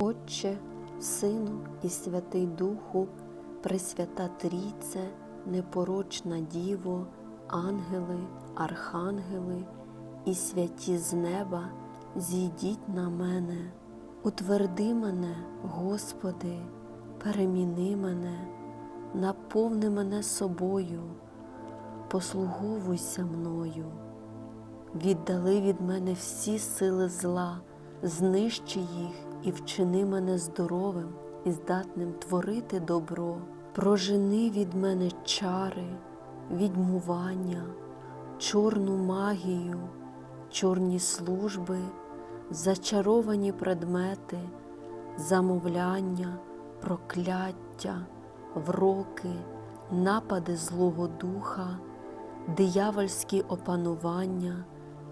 Отче, Сину і Святий Духу, Пресвята Трійце, непорочна Діво, ангели, архангели і святі з неба, зійдіть на мене, утверди мене, Господи, переміни мене, наповни мене собою, послуговуйся мною. Віддали від мене всі сили зла, знищи їх і вчини мене здоровим і здатним творити добро. Прожени від мене чари, відьмування, чорну магію, чорні служби, зачаровані предмети, замовляння, прокляття, вроки, напади Злого Духа, диявольські опанування,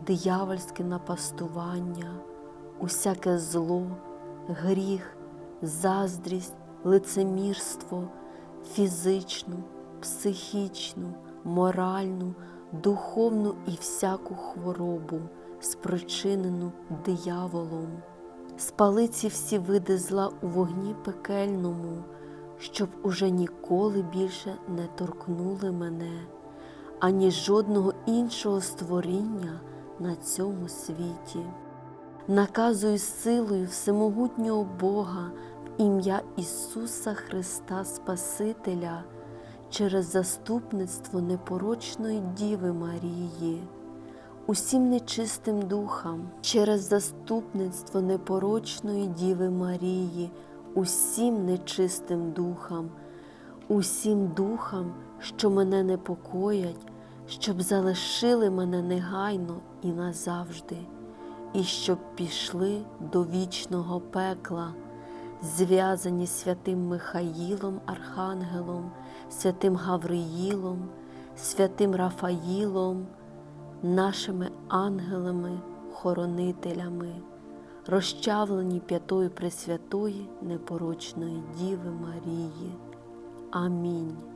диявольське напастування, усяке зло, гріх, заздрість, лицемірство, фізичну, психічну, моральну, духовну і всяку хворобу, спричинену дияволом. Спали ці всі види зла у вогні пекельному, щоб уже ніколи більше не торкнули мене, ані жодного іншого створіння на цьому світі. Наказую силою всемогутнього Бога в ім'я Ісуса Христа Спасителя через заступництво непорочної Діви Марії, усім нечистим духам, через заступництво непорочної Діви Марії, усім нечистим духам, усім духам, що мене непокоять, щоб залишили мене негайно і назавжди і щоб пішли до вічного пекла, зв'язані святим Михаїлом Архангелом, святим Гавриїлом, святим Рафаїлом, нашими ангелами-хоронителями, розчавлені п'ятою Пресвятої непорочної Діви Марії. Амінь.